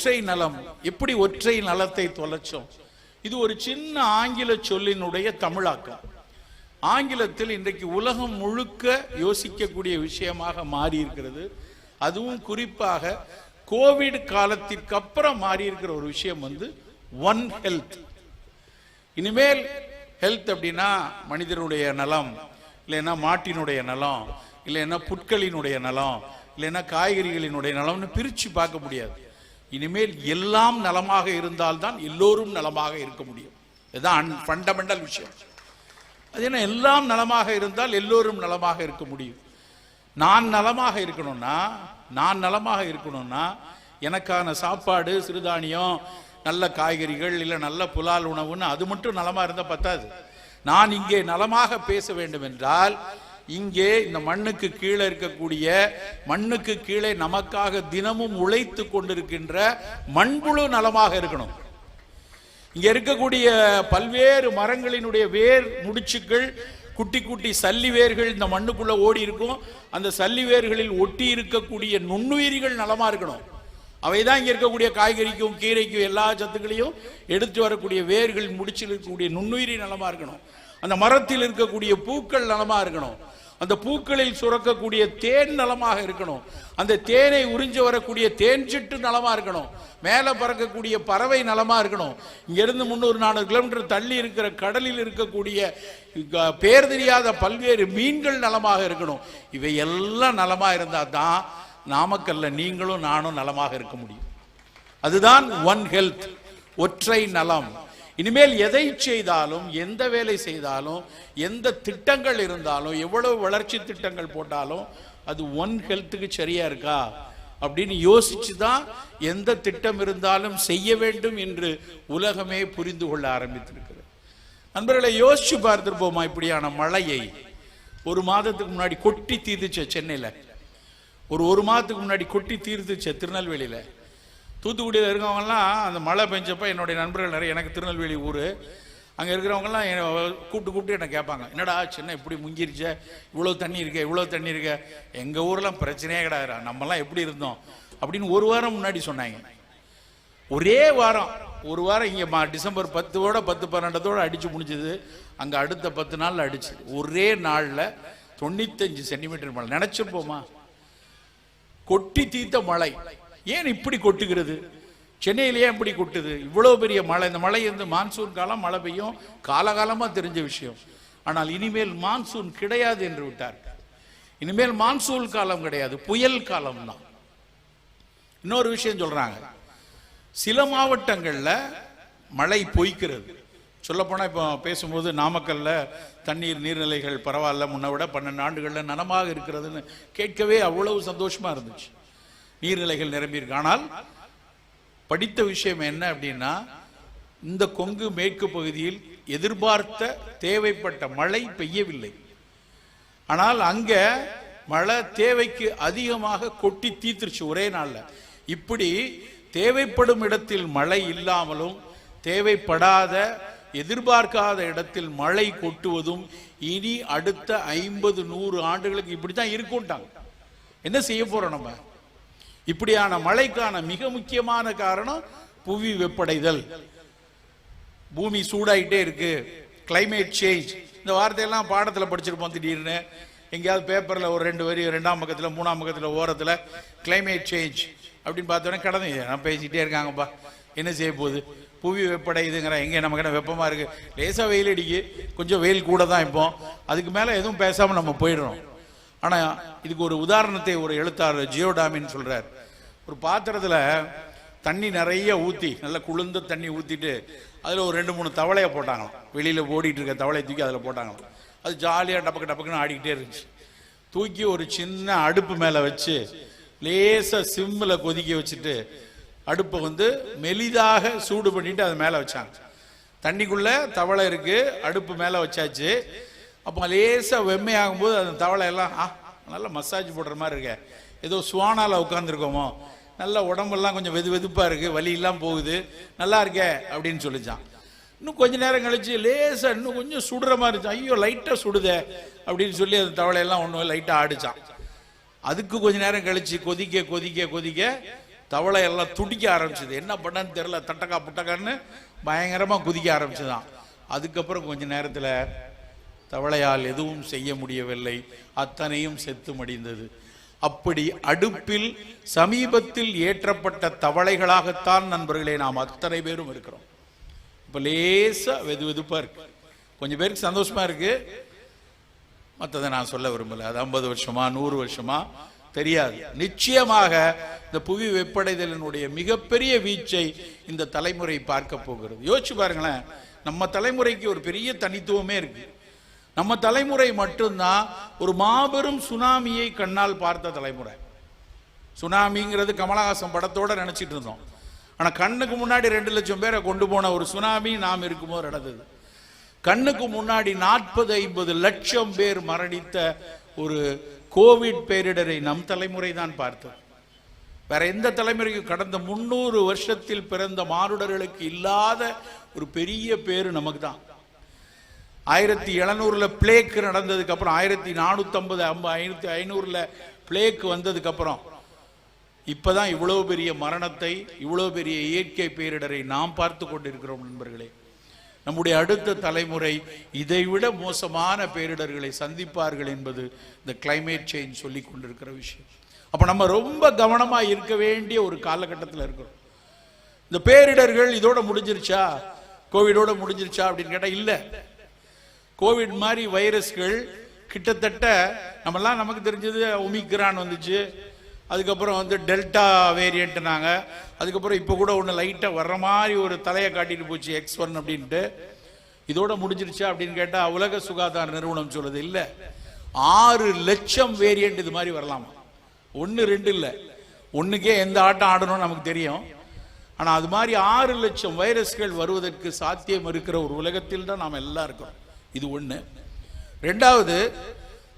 ஒற்றை நலம். எப்படி ஒற்றை நலத்தை தொலைச்சோம்? இது ஒரு சின்ன ஆங்கில சொல்லினுடைய தமிழாக்கம். ஆங்கிலத்தில் இன்றைக்கு உலகம் முழுக்க யோசிக்கக்கூடிய விஷயமாக மாறி இருக்கிறது அதுவும் குறிப்பாக கோவிட் காலத்திற்கு அப்புறம் மாறி இருக்கிற ஒரு விஷயம் வந்து ஒன் ஹெல்த். இனிமேல் ஹெல்த் அப்படின்னா மனிதனுடைய நலம் இல்லைன்னா மாட்டினுடைய நலம் இல்லைன்னா புட்களினுடைய நலம் இல்லைன்னா காய்கறிகளினுடைய நலம்னு பிரித்து பார்க்க முடியாது. இனிமேல் எல்லாம் நலமாக இருந்தால்தான் எல்லோரும் நலமாக இருக்க முடியும். இதுதான் ஃபண்டமெண்டல் விஷயம். அது என்ன எல்லாம் நலமாக இருந்தால் எல்லோரும் நலமாக இருக்க முடியும். நான் நலமாக இருக்கணும்னா நான் நலமாக இருக்கணும்னா எனக்கான சாப்பாடு சிறுதானியம் நல்ல காய்கறிகள் இல்லை நல்ல புலால் உணவுன்னு அது மட்டும் நலமாக இருந்தால் பத்தாது. நான் இங்கே நலமாக பேச வேண்டும் என்றால் இங்கே இந்த மண்ணுக்கு கீழே இருக்கக்கூடிய மண்ணுக்கு கீழே நமக்காக தினமும் உழைத்து கொண்டிருக்கின்ற மண்புழு நலமாக இருக்கணும். இங்க இருக்கக்கூடிய பல்வேறு மரங்களினுடைய வேர் முடிச்சுக்கள் குட்டி குட்டி சல்லி வேர்கள் இந்த மண்ணுக்குள்ள ஓடி இருக்கும். அந்த சல்லி வேர்களில் ஒட்டி இருக்கக்கூடிய நுண்ணுயிரிகள் நலமா இருக்கணும். அவைதான் இங்க இருக்கக்கூடிய காய்கறிக்கும் கீரைக்கும் எல்லா சத்துக்களையும் எடுத்து வரக்கூடிய வேர்கள் முடிச்சில் இருக்கக்கூடிய நுண்ணுயிரி நலமா இருக்கணும். அந்த மரத்தில் இருக்கக்கூடிய பூக்கள் நலமா இருக்கணும். அந்த பூக்களில் சுரக்கக்கூடிய தேன் நலமாக இருக்கணும். அந்த தேனை உறிஞ்சு வரக்கூடிய தேன் சிட்டு நலமா இருக்கணும். மேலே பறக்கக்கூடிய பறவை நலமா இருக்கணும். இங்கிருந்து முந்நூறு நானூறு கிலோமீட்டர் தள்ளி இருக்கிற கடலில் இருக்கக்கூடிய பேர் தெரியாத பல்வேறு மீன்கள் நலமாக இருக்கணும். இவை எல்லாம் நலமா இருந்தால் தான் நாமக்கல்ல நீங்களும் நானும் நலமாக இருக்க முடியும். அதுதான் ஒன் ஹெல்த் ஒற்றை நலம். இனிமேல் எதை செய்தாலும் எந்த வேலை செய்தாலும் எந்த திட்டங்கள் இருந்தாலும் எவ்வளவு வளர்ச்சி திட்டங்கள் போட்டாலும் அது ஒன் ஹெல்த்துக்கு சரியா இருக்கா? அப்படின்னு யோசிச்சு தான் எந்த திட்டம் இருந்தாலும் செய்ய வேண்டும் என்று உலகமே புரிந்து கொள்ள ஆரம்பித்திருக்கிறது. நண்பர்களை யோசிச்சு பார்த்துருப்போமா இப்படியான மழையை? ஒரு மாதத்துக்கு முன்னாடி கொட்டி தீர்த்துச்ச சென்னையில். ஒரு ஒரு மாதத்துக்கு முன்னாடி கொட்டி தீர்த்துச்ச திருநெல்வேலியில். தூத்துக்குடியில் இருக்கவங்கலாம் அந்த மழை பெஞ்சப்போ என்னுடைய நண்பர்கள் நிறைய எனக்கு திருநெல்வேலி ஊர். அங்கே இருக்கிறவங்கலாம் என்னை கூப்பிட்டு கூப்பிட்டு என்னை கேட்பாங்க. என்னடா சின்ன இப்படி முங்கிருச்ச? இவ்வளோ தண்ணி இருக்கே இவ்வளோ தண்ணி இருக்கே? எங்கள் ஊரெலாம் பிரச்சனையே கிடையாது நம்மலாம் எப்படி இருந்தோம்? அப்படின்னு ஒரு வாரம் முன்னாடி சொன்னாங்க. ஒரே வாரம் ஒரு வாரம் இங்கே மா டிசம்பர் பத்தோட பத்து பன்னெண்டத்தோடு அடித்து முடிஞ்சது. அங்கே அடுத்த பத்து நாளில் அடிச்சு. ஒரே நாளில் தொண்ணூத்தஞ்சு சென்டிமீட்டர் மழை. நினச்சிருப்போமா? கொட்டி தீர்த்த மழை. ஏன் இப்படி கொட்டுகிறது? சென்னையிலேயே இப்படி கொட்டுது? இவ்வளோ பெரிய மழை இந்த மழை வந்து மான்சூன் காலம் மழை பெய்யும் காலகாலமாக தெரிஞ்ச விஷயம். ஆனால் இனிமேல் மான்சூன் கிடையாது என்று விட்டார்கள் இனிமேல் மான்சூன் காலம் கிடையாது புயல் காலம் தான் இன்னொரு விஷயம் சொல்கிறாங்க சில மாவட்டங்களில் மழை பொய்க்கிறது. சொல்லப்போனால் இப்போ பேசும்போது நாமக்கல்ல தண்ணீர் நீர்நிலைகள் பரவாயில்ல முன்ன விட பன்னெண்டு ஆண்டுகளில் நனமாக இருக்கிறதுன்னு கேட்கவே அவ்வளவு சந்தோஷமாக இருந்துச்சு. நீர்நிலைகள் நிரம்பியிருக்கு. ஆனால் படித்த விஷயம் என்ன அப்படின்னா இந்த கொங்கு மேற்கு பகுதியில் எதிர்பார்த்த தேவைப்பட்ட மழை பெய்யவில்லை. ஆனால் அங்க மழை தேவைக்கு அதிகமாக கொட்டி தீத்துருச்சு ஒரே நாளில். இப்படி தேவைப்படும் இடத்தில் மழை இல்லாமலும் தேவைப்படாத எதிர்பார்க்காத இடத்தில் மழை கொட்டுவதும் இனி அடுத்த ஐம்பது நூறு ஆண்டுகளுக்கு இப்படி தான் இருக்கும்ட்டாங்க. என்ன செய்ய போறோம் நம்ம? இப்படியான மழைக்கான மிக முக்கியமான காரணம் புவி வெப்படைதல். பூமி சூடாயிட்டே இருக்கு. கிளைமேட் சேஞ்ச் இந்த வார்த்தையெல்லாம் பாடத்தில் படிச்சிருப்போம் திடீர்னு. எங்கேயாவது பேப்பரில் ஒரு ரெண்டு வரி ரெண்டாம் பக்கத்தில் மூணாம் பக்கத்தில் ஓரத்தில் கிளைமேட் சேஞ்ச் அப்படின்னு பார்த்தோன்னே கடந்து நான் பேசிட்டே இருக்காங்கப்பா. என்ன செய்ய போகுது? புவி வெப்படையுதுங்கிற எங்கே நமக்கு என்ன வெப்பமாக இருக்குது லேசாக வெயில் அடிக்கு கொஞ்சம் வெயில் கூட தான் இப்போ. அதுக்கு மேலே எதுவும் பேசாமல் நம்ம போயிடுறோம். ஆனால் இதுக்கு ஒரு உதாரணத்தை ஒரு எழுத்தாளர் ஜியோடாமின்னு சொல்கிறார் ஒரு பாத்திரத்தில் தண்ணி நிறைய ஊற்றி நல்ல குளிர்ந்த தண்ணி ஊற்றிட்டு அதில் ஒரு ரெண்டு மூணு தவளையை போட்டாங்களாம். வெளியில் ஓடிட்டு இருக்க தவளையை தூக்கி அதில் போட்டாங்களாம். அது ஜாலியாக டபக்கு டபக்குன்னு ஆடிக்கிட்டே இருந்துச்சு. தூக்கி ஒரு சின்ன அடுப்பு மேலே வச்சு லேசாக சிம்மில் கொதிக்க வச்சுட்டு அடுப்பை வந்து மெலிதாக சூடு பண்ணிட்டு அது மேலே வச்சாங்க. தண்ணிக்குள்ள தவளை இருக்கு அடுப்பு மேலே வச்சாச்சு. அப்போ லேசாக வெம்மையாகும் போது அந்த தவளை எல்லாம் ஆ நல்லா மசாஜ் போடுற மாதிரி இருக்க. ஏதோ சுவானாவில் உட்காந்துருக்கோமோ நல்ல உடம்பெல்லாம் கொஞ்சம் வெது வெதுப்பாக இருக்குது வலியெல்லாம் போகுது. நல்லா இருக்கே அப்படின்னு சொல்லிச்சான். இன்னும் கொஞ்ச நேரம் கழிச்சு லேசாக இன்னும் கொஞ்சம் சுடுற மாதிரி இருந்துச்சு. ஐயோ லைட்டாக சுடுதே அப்படின்னு சொல்லி அந்த தவளையெல்லாம் ஒன்று லைட்டாக ஆடிச்சான். அதுக்கு கொஞ்ச நேரம் கழிச்சு கொதிக்க கொதிக்க கொதிக்க தவளை எல்லாம் துடிக்க ஆரம்பிச்சது. என்ன பண்ணன்னு தெரியல தட்டக்கா புட்டக்கான்னு பயங்கரமாக குதிக்க ஆரம்பிச்சுதான். அதுக்கப்புறம் கொஞ்ச நேரத்தில் தவளையால் எதுவும் செய்ய முடியவில்லை. அத்தனையும் செத்து மடிந்தது. அப்படி அடுப்பில் சமீபத்தில் ஏற்றப்பட்ட தவளைகளாகத்தான் நண்பர்களே நாம் அத்தனை பேரும் இருக்கிறோம். இப்போ லேசா வெது வெதுப்பா இருக்கு. கொஞ்சம் பேருக்கு சந்தோஷமா இருக்கு. மற்றதை நான் சொல்ல விரும்பல. அது ஐம்பது வருஷமா நூறு வருஷமா தெரியாது. நிச்சயமாக இந்த புவி வெப்படைதலினுடைய மிகப்பெரிய வீச்சை இந்த தலைமுறை பார்க்க போகிறது. யோசிச்சு பாருங்களேன். நம்ம தலைமுறைக்கு ஒரு பெரிய தனித்துவமே இருக்கு. நம்ம தலைமுறை மட்டும்தான் ஒரு மாபெரும் சுனாமியை கண்ணால் பார்த்த தலைமுறை. சுனாமிங்கிறது கமலஹாசன் படத்தோட நினைச்சிட்டு இருந்தோம். ஆனால் கண்ணுக்கு முன்னாடி ரெண்டு லட்சம் பேரை கொண்டு போன ஒரு சுனாமி நாம் இருக்கும்போது நடந்தது. கண்ணுக்கு முன்னாடி நாற்பது ஐம்பது லட்சம் பேர் மரணித்த ஒரு கோவிட் பேரிடரை நம் தலைமுறை தான் பார்த்தது. வேற எந்த தலைமுறைக்கும் கடந்த முன்னூறு வருஷத்தில் பிறந்த மானுடர்களுக்கு இல்லாத ஒரு பெரிய பேர் நமக்கு தான். ஆயிரத்தி எழுநூறுல பிளேக் நடந்ததுக்கு அப்புறம் ஆயிரத்தி நானூத்தி ஐம்பது ஐநூற்றி ஐநூறுல பிளேக் வந்ததுக்கு அப்புறம் இப்பதான் இவ்வளவு பெரிய மரணத்தை இவ்வளவு பெரிய இயற்கை பேரிடரை நாம் பார்த்து கொண்டிருக்கிறோம் நண்பர்களே. நம்முடைய அடுத்த தலைமுறை இதைவிட மோசமான பேரிடர்களை சந்திப்பார்கள் என்பது இந்த கிளைமேட் சேஞ்ச் சொல்லி கொண்டிருக்கிற விஷயம். அப்ப நம்ம ரொம்ப கவனமா இருக்க வேண்டிய ஒரு காலகட்டத்தில் இருக்கிறோம். இந்த பேரிடர்கள் இதோட முடிஞ்சிருச்சா? கோவிடோட முடிஞ்சிருச்சா அப்படின்னு கேட்டால் இல்லை. கோவிட் மாதிரி வைரஸ்கள் கிட்டத்தட்ட நம்மலாம் நமக்கு தெரிஞ்சது ஒமிக்ரான் வந்துச்சு. அதுக்கப்புறம் வந்து டெல்டா வேரியண்ட்னாங்க அதுக்கப்புறம் இப்போ கூட ஒன்று லைட்டாக வர்ற மாதிரி ஒரு தலையை காட்டிட்டு போச்சு எக்ஸ் ஒன் அப்படின்ட்டு. இதோட முடிஞ்சிருச்சா அப்படின்னு கேட்டால் உலக சுகாதார நிறுவனம் சொல்லுது இல்லை. ஆறு லட்சம் வேரியண்ட் இது மாதிரி வரலாமா. ஒன்று ரெண்டு இல்லை. ஒன்றுக்கே எந்த ஆட்டம் ஆடணும்னு நமக்கு தெரியும். ஆனால் அது மாதிரி ஆறு லட்சம் வைரஸ்கள் வருவதற்கு சாத்தியம் இருக்கிற ஒரு உலகத்தில் தான் நாம் எல்லாம் இருக்கிறோம் இது ஒன்று ரெண்டாவது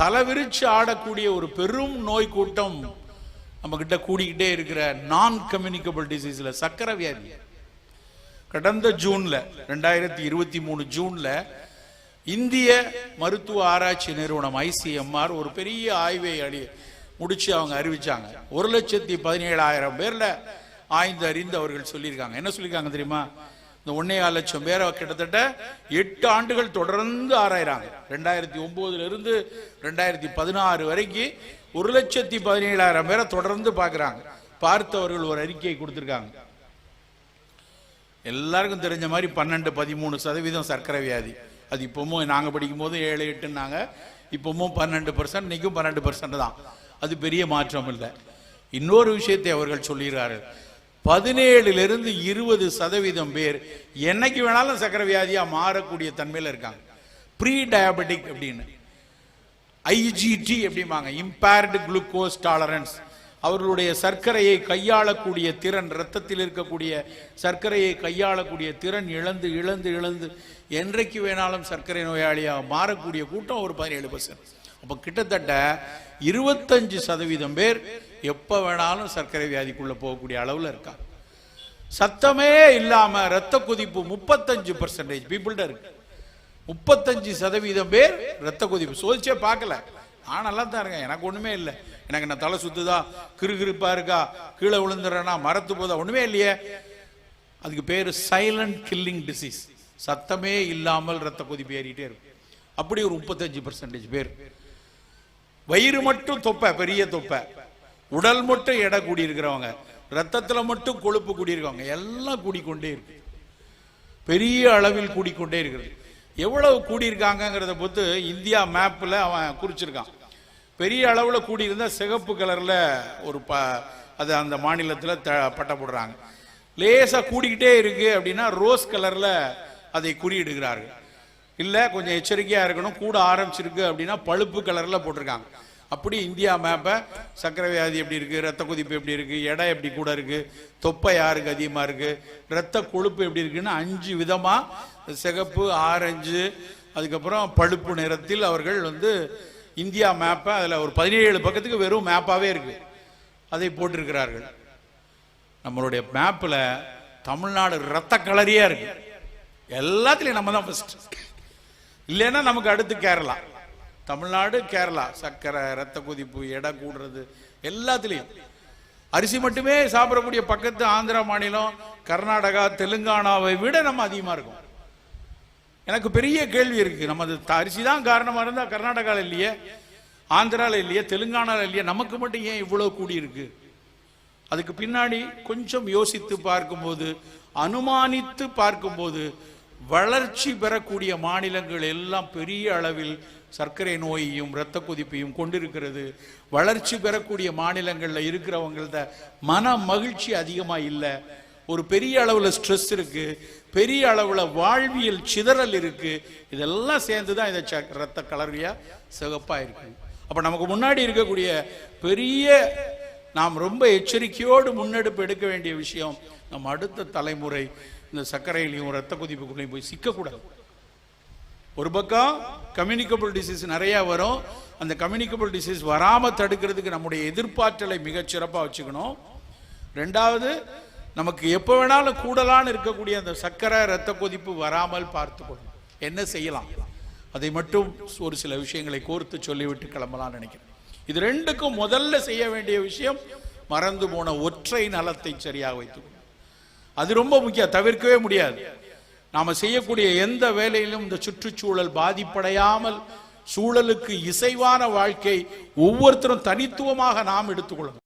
தலைவிரிச்சு ஆடக்கூடிய ஒரு பெரும் நோய் கூட்டம் நம்ம கிட்ட கூடிக்கிட்டே இருக்கிற நான் கம்யூனிகபிள் டிசீஸ்ல சக்கரை வியாதி. கடந்த ஜூன்ல ரெண்டாயிரத்தி இருபத்தி மூணு ஜூன்ல இந்திய மருத்துவ ஆராய்ச்சி நிறுவனம் ஐசிஎம்ஆர் ஒரு பெரிய ஆய்வை அடி முடிச்சு அவங்க அறிவிச்சாங்க. ஒரு லட்சத்தி பதினேழாயிரம் பேர்ல ஆய்ந்து அறிந்து அவர்கள் சொல்லியிருக்காங்க. என்ன சொல்லியிருக்காங்க தெரியுமா? இந்த ஒன்னே ஆறு லட்சம் பேரை கிட்டத்தட்ட எட்டு ஆண்டுகள் தொடர்ந்து ஆராயிறாங்க. ரெண்டாயிரத்தி ஒன்பதுல இருந்து ரெண்டாயிரத்தி பதினாறு வரைக்கும் ஒரு லட்சத்தி பதினேழாயிரம் பேரை தொடர்ந்து பார்க்குறாங்க. பார்த்தவர்கள் ஒரு அறிக்கையை கொடுத்துருக்காங்க. எல்லாருக்கும் தெரிஞ்ச மாதிரி பன்னெண்டு பதிமூணு சதவீதம் சர்க்கரை வியாதி. அது இப்பவும் நாங்கள் படிக்கும் போது ஏழு எட்டுனாங்க இப்பவும் பன்னெண்டு பர்சன்ட் இன்னைக்கும் பன்னெண்டு பர்சன்ட் தான். அது பெரிய மாற்றம் இல்லை. இன்னொரு விஷயத்தை அவர்கள் சொல்கிறார்கள் பதினேழுலேருந்து இருபது சதவீதம் பேர் என்னைக்கு வேணாலும் சர்க்கரை வியாதியாக மாறக்கூடிய தன்மையில் இருக்காங்க. ப்ரீ டயபெட்டிக் அப்படின்னு ஐஜிடி அப்படிம்பாங்க. இம்பேர்டு குளுக்கோஸ் டாலரன்ஸ் அவர்களுடைய சர்க்கரையை கையாளக்கூடிய திறன் ரத்தத்தில் இருக்கக்கூடிய சர்க்கரையை கையாளக்கூடிய திறன் இழந்து இழந்து இழந்து என்றைக்கு வேணாலும் சர்க்கரை நோயாளியாக மாறக்கூடிய கூட்டம் ஒரு பதினேழு பர்சன்ட் அப்போ கிட்டத்தட்ட இருபத்தஞ்சு சதவீதம் பேர் எப்போ வேணாலும் சர்க்கரை வியாதிக்குள்ளே போகக்கூடிய அளவில் இருக்கா? சத்தமே இல்லாமல் ரத்த கொதிப்பு முப்பத்தஞ்சு பர்சன்டேஜ் பீப்புள்கிட்ட இருக்கு. முப்பத்தஞ்சு சதவீதம் பேர் ரத்த கொதிப்பு. சோதிச்சே பார்க்கல. நான் நல்லா தான் இருக்கேன். எனக்கு ஒன்றுமே இல்லை. எனக்கு என்ன தலை சுத்துதா? கிறுகிறுப்பா இருக்கா? கீழே விழுந்துறேன்னா மரத்து போதா? ஒன்றுமே இல்லையே. அதுக்கு பேர் சைலண்ட் கில்லிங் டிசீஸ் சத்தமே இல்லாமல் ரத்த கொதிப்பு ஏறிட்டே இருக்கும். அப்படி ஒரு முப்பத்தஞ்சு பர்சன்டேஜ் பேர். வயிறு மட்டும் தொப்பை பெரிய தொப்பை. உடல் மட்டும் எடை கூடியிருக்கிறவங்க ரத்தத்தில் மட்டும் கொழுப்பு கூடியிருக்கவங்க எல்லாம் கூடிக்கொண்டே இருக்கு பெரிய அளவில் கூடிக்கொண்டே இருக்கிறது எவ்வளவு கூடியிருக்காங்கிறத பொறுத்து இந்தியா மேப்பில் அவன் குறிச்சிருக்கான். பெரிய அளவில் கூடியிருந்தால் சிகப்பு கலரில் ஒரு ப அது அந்த மாநிலத்தில் த பட்டை போடுறாங்க. லேசாக கூடிக்கிட்டே இருக்குது அப்படின்னா ரோஸ் கலரில் அதை குறியிடுகிறார்கள். இல்லை கொஞ்சம் எச்சரிக்கையாக இருக்கணும் கூட ஆரம்பிச்சிருக்கு அப்படின்னா பழுப்பு கலரில் போட்டிருக்காங்க. அப்படி இந்தியா மேப்பை சக்கர வியாதி எப்படி இருக்குது ரத்த கொதிப்பு எப்படி இருக்குது எடை எப்படி கூட இருக்குது தொப்பை யாருக்கு அதிகமாக இருக்குது ரத்த கொழுப்பு எப்படி இருக்குன்னு அஞ்சு விதமாக சிகப்பு ஆரஞ்சு அதுக்கப்புறம் பழுப்பு நிறத்தில் அவர்கள் வந்து இந்தியா மேப்பை அதில் ஒரு பதினேழு பக்கத்துக்கு வெறும் மேப்பாகவே இருக்குது அதை போட்டிருக்கிறார்கள். நம்மளுடைய மேப்பில் தமிழ்நாடு ரத்த கலரியாக இருக்குது எல்லாத்துலேயும் நம்ம தான் ஃபஸ்ட்டு இல்லைன்னா நமக்கு அடுத்து கேரளா. தமிழ்நாடு கேரளா. சர்க்கரை ரத்த கொதிப்பு எடை கூடுறது எல்லாத்துலேயும். அரிசி மட்டுமே சாப்பிடக்கூடிய பக்கத்து ஆந்திரா மாநிலம் கர்நாடகா தெலுங்கானாவை விட நம்ம அதிகமாக இருக்கும். எனக்கு பெரிய கேள்வி இருக்குது நம்ம அது த- அரிசி தான் காரணமாக இருந்தால் கர்நாடகாவில் இல்லையே ஆந்திராவில் இல்லையே தெலுங்கானால இல்லையே நமக்கு மட்டும் ஏன் இவ்வளோ கூடியிருக்கு அதுக்கு பின்னாடி கொஞ்சம் யோசித்து பார்க்கும்போது அனுமானித்து பார்க்கும்போது வளர்ச்சி பெறக்கூடிய மாநிலங்கள் எல்லாம் பெரிய அளவில் சர்க்கரை நோயையும் இரத்த கொதிப்பையும் கொண்டிருக்கிறது. வளர்ச்சி பெறக்கூடிய மாநிலங்களில் இருக்கிறவங்கள்ட்ட மன மகிழ்ச்சி அதிகமாக இல்லை. ஒரு பெரிய அளவில் ஸ்ட்ரெஸ் இருக்கு. பெரிய அளவில் வாழ்வியல் சிதறல் இருக்கு. இதெல்லாம் சேர்ந்து தான் இதை ச- ரத்த கலரியாக சிவப்பா இருக்கு அப்போ நமக்கு முன்னாடி இருக்கக்கூடிய பெரிய நாம் ரொம்ப எச்சரிக்கையோடு முன்னெடுப்பு எடுக்க வேண்டிய விஷயம் நம்ம அடுத்த தலைமுறை இந்த சர்க்கரையிலையும் ரத்த கொதிப்புக்குள்ளேயும் போய் சிக்கக்கூடாது. ஒரு பக்கம் கம்யூனிகபிள் டிசீஸ் நிறைய வரும். அந்த கம்யூனிகபிள் டிசீஸ் வராமல் தடுக்கிறதுக்கு நம்முடைய எதிர்பார்த்தலை மிகச் சிறப்பாக வச்சுக்கணும். ரெண்டாவது நமக்கு எப்போ வேணாலும் கூடலான்னு இருக்கக்கூடிய அந்த சர்க்கரை ரத்த கொதிப்பு வராமல் பார்த்துக்கணும். என்ன செய்யலாம்? அதை மட்டும் ஒரு சில விஷயங்களை கோர்த்து சொல்லிவிட்டு கிளம்பலாம்னு நினைக்கிறேன். இது ரெண்டுக்கும் முதல்ல செய்ய வேண்டிய விஷயம் மறந்து போன ஒற்றை நலத்தை சரியாக வைத்துக்கணும். அது ரொம்ப முக்கியம் தவிர்க்கவே முடியாது. நாம் செய்யக்கூடிய எந்த வேலையிலும் இந்த சுற்றுச்சூழல் பாதிப்படையாமல் சூழலுக்கு இசைவான வாழ்க்கை ஒவ்வொருத்தரும் தனித்துவமாக நாம் எடுத்துக்கொள்ளணும்.